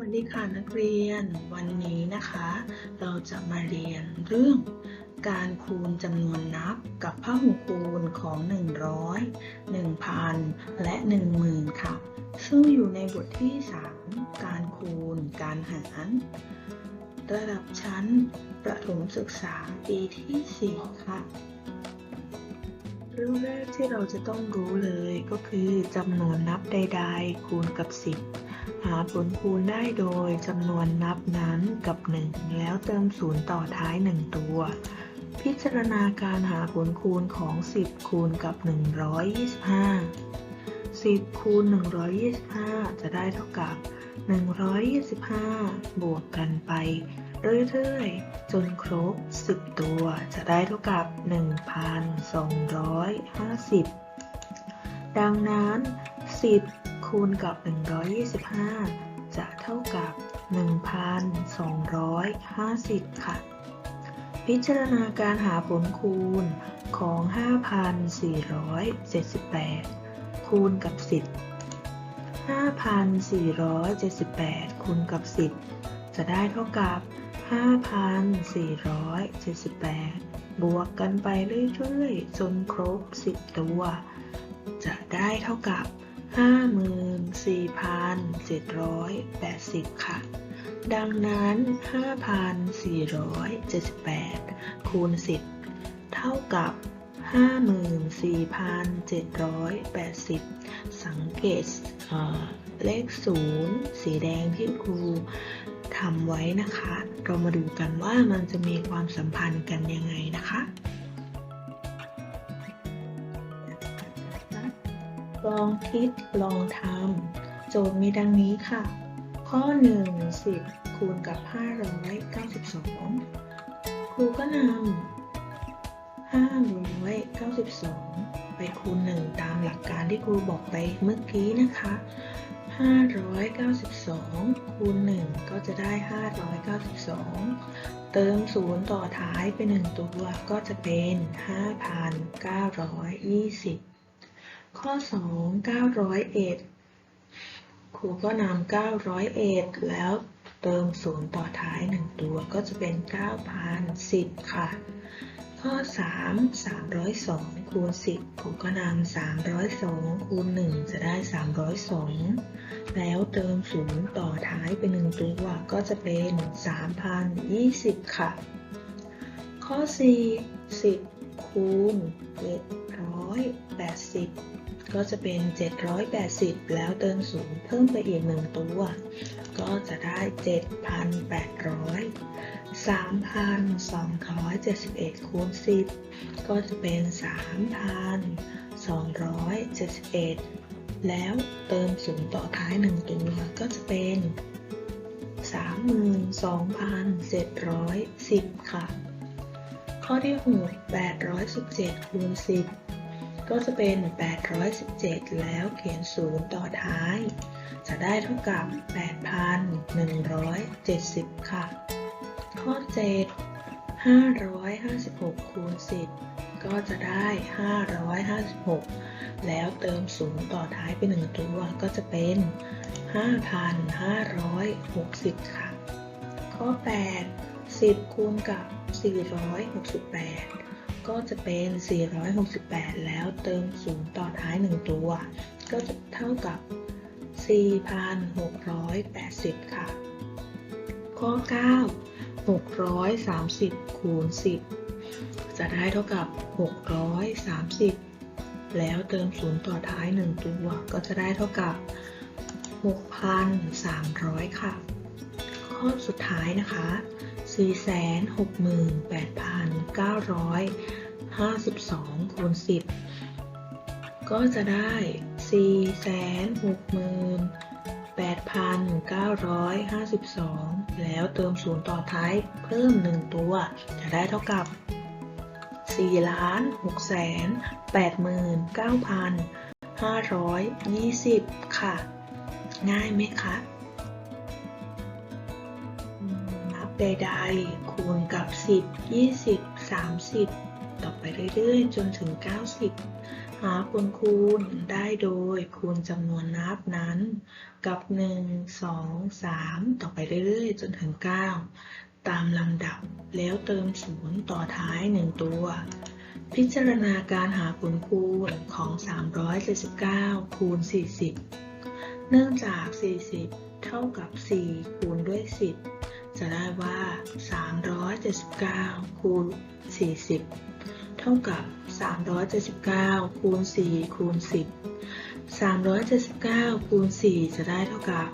วัสดีค่ะนักเรียน วันนี้นะคะ เราจะมาเรียนเรื่องการคูณจำนวนนับกับพหูคูณของ 100 1,000 และ 10,000 ค่ะ ซึ่งอยู่ในบทที่ 3 การคูณ การหาร ระดับชั้นประถมศึกษาปีที่ 4 ค่ะเรื่องแรกที่เราจะต้องรู้เลยก็คือจำนวนนับใด ๆ คูณกับ 10 หาผลคูณได้โดยจำนวนนับนั้นกับ 1 แล้วเติมศูนย์ต่อท้าย 1 ตัว พิจารณาการหาผลคูณของ 10 คูณกับ 125 10 คูณ 125 จะได้เท่ากับ 125 บวกกันไป เรื่อยๆ จนครบ 10 ตัวจะได้เท่ากับ 1,250 ดังนั้น 10 คูณกับ 125 จะเท่ากับ 1,250 ค่ะ พิจารณาการหาผลคูณของ 5,478 คูณกับ 10 5,478 คูณกับ 10 จะได้เท่ากับ 5,478 บวกกันไปเรื่อยๆ จนครบ 10 ตัว จะได้เท่ากับ 54,780 ค่ะ ดังนั้น 5,478 คูณ 10 เท่ากับ 54,780 สังเกตเลข 0 สีแดงที่ครูทำไว้นะคะ เรามาดูกันว่ามันจะมีความสัมพันธ์กันยังไงนะคะ ลองคิดลองทำโจทย์มีดังนี้ค่ะ ข้อ 1 10 คูณกับ 592 ครูก็นำ592 ไปคูณ 1 ตามหลักการที่ครูบอกไปเมื่อกี้นะคะ 592 คูณ 1 ก็จะได้ 592 เติม 0 ต่อท้ายไป 1 ตัวก็จะเป็น 5,920 ข้อ 2 901 ครูก็นำ901 แล้วเติม0ต่อท้าย 1 ตัวก็จะเป็น 9,010 ค่ะ ข้อ 3 302 คูณ 10 ครูก็นำ302 คูณ 1 จะได้ 302 แล้วเติม0ต่อท้ายไป1ตัว ก็จะเป็น 3,020 ค่ะ ข้อ 4 10 คูณ780 ก็จะเป็น 780 แล้วเติม0เพิ่มไปอีก 1 ตัว ก็จะได้ 7,800 3,271 คูณ 10 ก็จะเป็น 3,271 แล้วเติม0ต่อท้าย 1 ตัว ก็จะเป็น 32,710 ค่ะ ข้อที่ 6 817 คูณ 10 ก็จะเป็น 817 แล้วเขียน0ต่อท้าย จะได้เท่ากับ 8,170 ค่ะ ข้อ 7 556 คูณ 10 ก็จะได้ 556 แล้วเติม0ต่อท้ายไป1ตัวก็จะเป็น 5,560 ค่ะ ข้อ 8 10 คูณกับ 468 ก็จะเป็น 468 แล้วเติม0ต่อท้าย 1 ตัว ก็จะเท่ากับ 4,680 ค่ะ ข้อ 9 630 คูณ 10 จะได้เท่ากับ 630 แล้วเติม0ต่อท้าย 1 ตัว ก็จะได้เท่ากับ 6,300 ค่ะ ข้อสุดท้ายนะคะ 468,952คูณ10 ก็จะได้ 468,952 แล้วเติม0ต่อท้ายเพิ่ม 1 ตัว จะได้เท่ากับ4,689,520 ค่ะ ง่ายไหมคะ ดๆ คูณกับ 10 20 30 ต่อไปเรื่อยๆ จนถึง 90 หาผลคูณได้โดยคูณจำนวนนับนั้น กับ 1 2 3 ต่อไปเรื่อยๆ จนถึง 9 ตามลำดับแล้วเติมศูนย์ต่อท้าย 1 ตัว พิจารณาการหาผลคูณของ 379 คูณ 40 เนื่องจาก 40 เท่ากับ 4 คูณด้วย 10 จะได้ว่า 379 คูณ 40 เท่ากับ 379 คูณ 4 คูณ 10 379 คูณ 4 จะได้เท่ากับ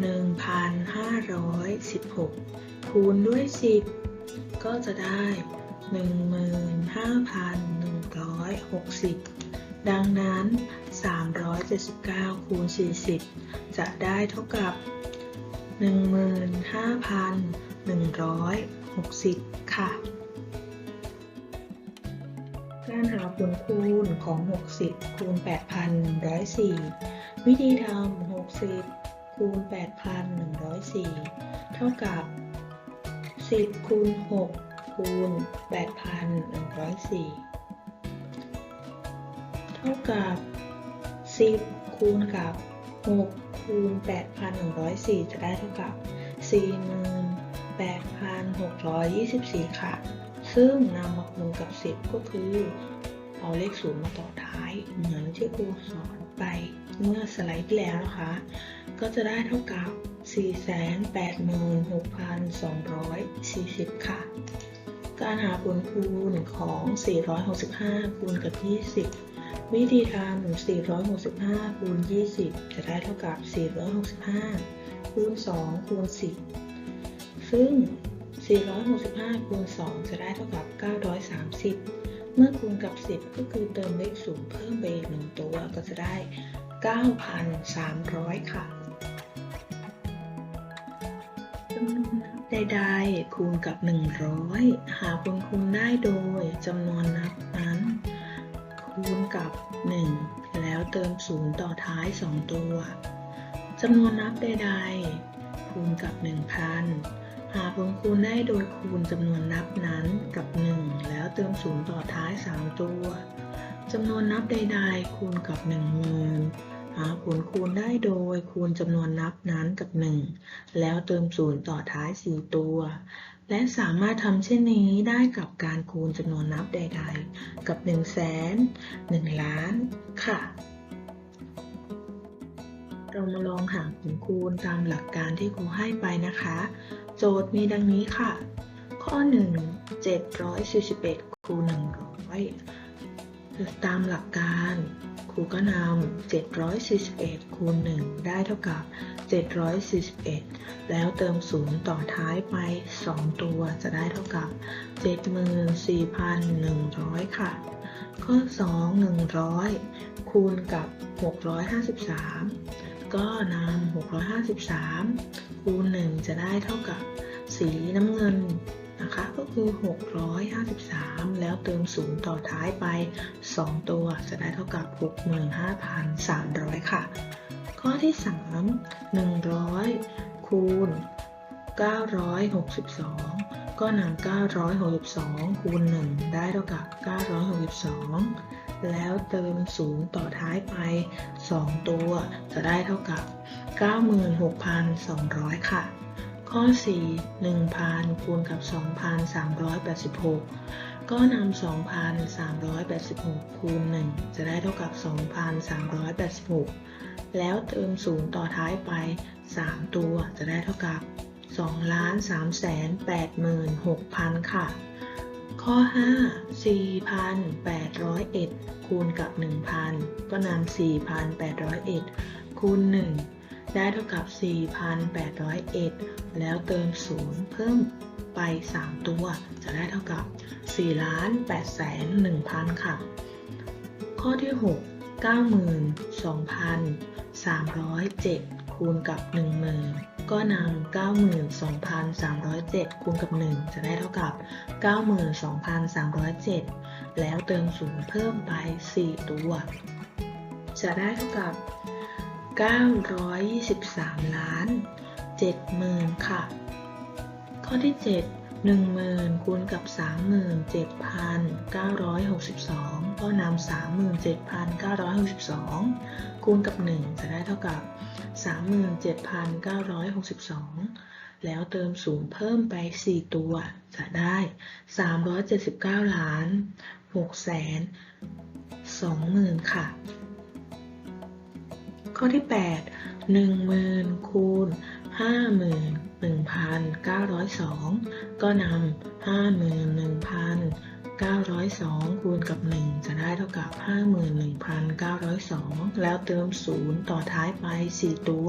1,516 คูณด้วย 10 ก็จะได้ 15,160 ดังนั้น 379 คูณ 40 จะได้เท่ากับ 15,160 ค่ะ การหาผลคูณของ 60 คูณ 8,104 วิธีทำ 60 คูณ 8,104 เท่ากับ 10 คูณ 6 คูณ 8,104 เท่ากับ 10 คูณกับ 6 คูณ 8,104 จะได้เท่ากับ 48,624 ค่ะ ซึ่งนำมาคูณกับ 10 ก็คือ เอาเลขศูนย์มาต่อท้าย เหมือนที่ครูสอนไปเมื่อสไลด์ที่แล้วนะคะ ก็จะได้เท่ากับ 486,240 ค่ะ การหาผลคูณของ 465 คูณกับ 20 วิธีทำ465คูณ20 จะได้เท่ากับ 465คูณ2คูณ10 ซึ่ง 465คูณ2จะได้เท่ากับ 930 เมื่อคูณกับ 10 ก็คือเติมเลขศูนย์เพิ่มไปอีกหนึ่งตัวก็จะได้ 9,300 ค่ะจำนวนนับใดๆคูณกับ 100 หาผลคูณได้โดยจำนวนนับนั้น คูณกับ 1 แล้วเติมศูนย์ต่อท้าย 2 ตัวจำนวนนับใดๆ คูณกับ 1,000 หาผลคูณได้โดยคูณจำนวนนับนั้นกับ 1 แล้วเติมศูนย์ต่อท้าย 3 ตัวจำนวนนับใดๆ คูณกับ 10,000 หาผลคูณได้โดยคูณจำนวนนับนั้นกับ 1 แล้วเติมศูนย์ต่อท้าย 4 ตัว และสามารถทำเช่นนี้ได้กับการคูณจำนวนนับใด ๆ กับ 1 0 0 0 0แสน1ล้านค่ะ เรามาลองหาผลคูณตามหลักการที่ครูให้ไปนะคะ โจทย์มีดังนี้ค่ะ ข้อ 1 741คูณ100ตามหลักการ ครูก็นำ741คูณ1ได้เท่ากับ 741 แล้วเติม0ต่อท้ายไป 2 ตัวจะได้เท่ากับ 74,100 ค่ะ ข้อ 2 100 คูณกับ 653 ก็นำ653 คูณ 1 จะได้เท่ากับสีน้ำเงินนะคะ ก็คือ 653 แล้วเติม0ต่อท้ายไป 2 ตัวจะได้เท่ากับ 65,300 ค่ะ ข้อที่ 3 100 คูณ 962 ก็นำ962 คูณ 1 ได้เท่ากับ 962 แล้วเติม0ต่อท้ายไป 2 ตัวจะได้เท่ากับ 96,200 ค่ะข้อ 4 1,000คูณกับ 2,386 ก็นำ 2,386 คูณ 1 จะได้เท่ากับ 2,386 แล้วเติม0ต่อท้ายไป 3 ตัวจะได้เท่ากับ 2,386,000 ค่ะ ข้อ 5 4,801 คูณกับ 1,000 ก็นำ 4,801 คูณ 1 ได้เท่ากับ 4,801 แล้วเติม0เพิ่ม ไป 3 ตัว จะได้เท่ากับ4,801,000 ค่ะ ข้อที่ 6 92,307 คูณกับ 10,000 ก็นำ92,307 คูณกับ 1 จะได้เท่ากับ 92,307 แล้วเติม0เพิ่มไป 4 ตัว จะได้เท่ากับ 923 ล้าน 70,000 ค่ะ ข้อที่ 7 10,000คูณกับ 37,962 ก็นำ37,962 คูณกับ 1 จะได้เท่ากับ 37,962 แล้วเติมศูนย์เพิ่มไป 4 ตัว จะได้ 379 ล้าน6แสน20,000 ค่ะ ข้อที่ 8 10,000คูณ50,000 1,902 ก็นำ51,902 คูณกับ 1 จะได้เท่ากับ 51,902 แล้วเติม 0 ต่อท้ายไป 4 ตัว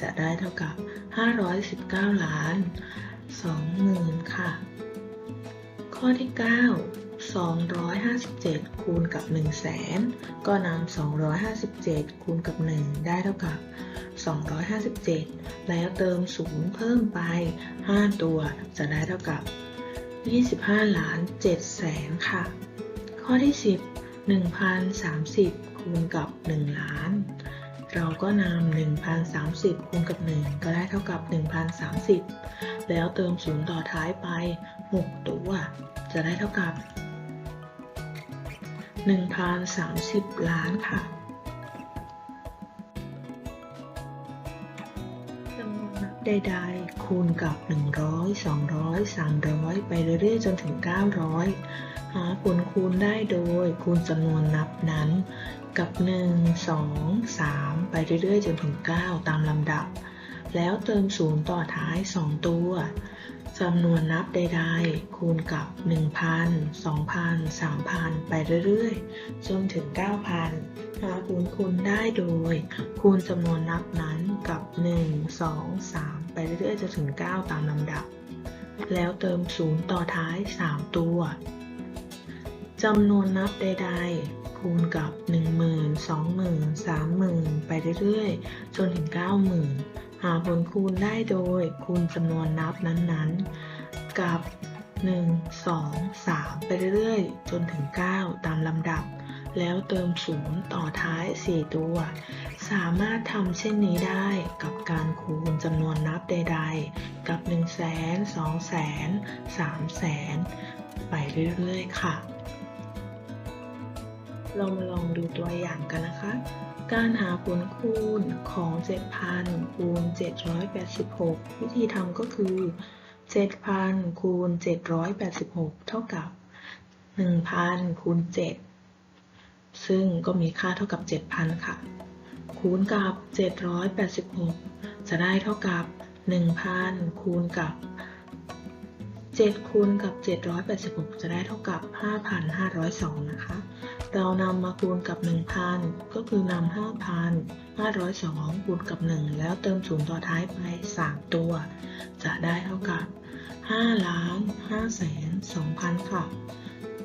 จะได้เท่ากับ 519 ล้าน 20,000 ค่ะ ข้อที่ 9 257 คูณกับ 1 0 0 0 0แสนก็นำ257 คูณกับ 1 ได้เท่ากับ 257 แล้วเติม 0 เพิ่มไป 5 ตัว จะได้เท่ากับ 25 ล้าน7แสนค่ะ ข้อที่ 10 1,030 คูณกับ 1 ล้าน เราก็นำ1,030 คูณกับ 1 ก็ได้เท่ากับ 1,030 แล้วเติม 0 ต่อท้ายไป 6 ตัว จะได้เท่ากับ 1,030 ล้านค่ะ ใดๆ คูณกับ 100 200 300 ไปเรื่อยๆ จนถึง 900 หาผลคูณได้โดยคูณจำนวนนับนั้น กับ 1 2 3 ไปเรื่อยๆ จนถึง 9 ตามลำดับ แล้วเติม0ต่อท้าย 2 ตัวจำนวนนับใดๆ คูณกับ 1,000 2,000 3,000 ไปเรื่อยๆ จนถึง 9,000 หาผลคูณได้โดย คูณจำนวนนับนั้นกับ 1 2 3 ไปเรื่อยๆจนถึง 9 ตามลำดับ แล้วเติม 0 ต่อท้าย 3 ตัวจำนวนนับใดๆ คูณกับ 10,000 20,000 30,000 ไปเรื่อยๆ จนถึง 90,000 หาผลคูณได้โดยคูณจำนวนนับนั้นๆ กับ 1 2 3 ไปเรื่อยๆ จนถึง 9 ตามลำดับ แล้วเติม 0 ต่อท้าย 4 ตัว สามารถทำเช่นนี้ได้กับการคูณจำนวนนับใดๆ กับ 1 0 0 0 0 0 2 0 0 0 0 3 0 0 0 0ไปเรื่อยๆ ค่ะ เรามาลองดูตัวอย่างกันนะคะ การหาผลคูณของ 7,000 คูณ 786 วิธีทำก็คือ 7,000 คูณ 786 เท่ากับ 1,000 คูณ 7 ซึ่งก็มีค่าเท่ากับ 7,000 ค่ะ คูณกับ 786 จะได้เท่ากับ 1,000 คูณกับ 7 คูณกับ 786 จะได้เท่ากับ 5,502 นะคะ เรานำมาคูณกับ 1,000 ก็คือนำ5,000 502 คูณกับ 1 แล้วเติมศูนย์ต่อท้ายไป 3 ตัว จะได้เท่ากับ 5 ล้าน5แสน2,000ค่ะ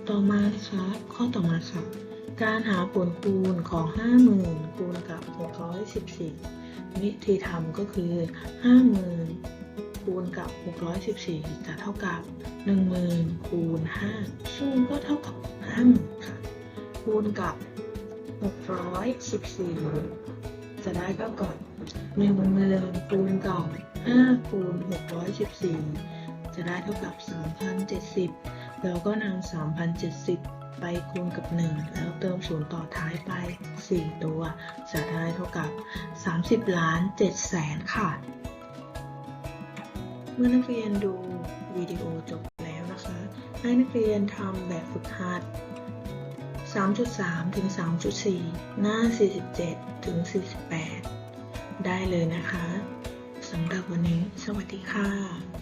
ต่อมานะคะข้อต่อมาค่ะ การหาผลคูณของ 50,000 คูณกับ 614 วิธีทำก็คือ 50,000คูณกับ 614 จะเท่ากับ 10,000คูณ5ซึ่งก็เท่ากับ5ค่ะ คูณกับ 614 จะได้เท่ากับ1มือคูณกับ5คูณ614 จะได้เท่ากับ 3,070 แล้วก็นำ3,070 ไปคูณกับ 1 แล้วเติมศูนย์ต่อท้ายไป 4 ตัว จะได้เท่ากับ 30ล้าน7แสนค่ะ เมื่อนักเรียนดูวิดีโอจบแล้วนะคะ ให้นักเรียนทำแบบฝึกหัด 3.3 ถึง 3.4 หน้า 47 ถึง 48 ได้เลยนะคะ สำหรับวันนี้ สวัสดีค่ะ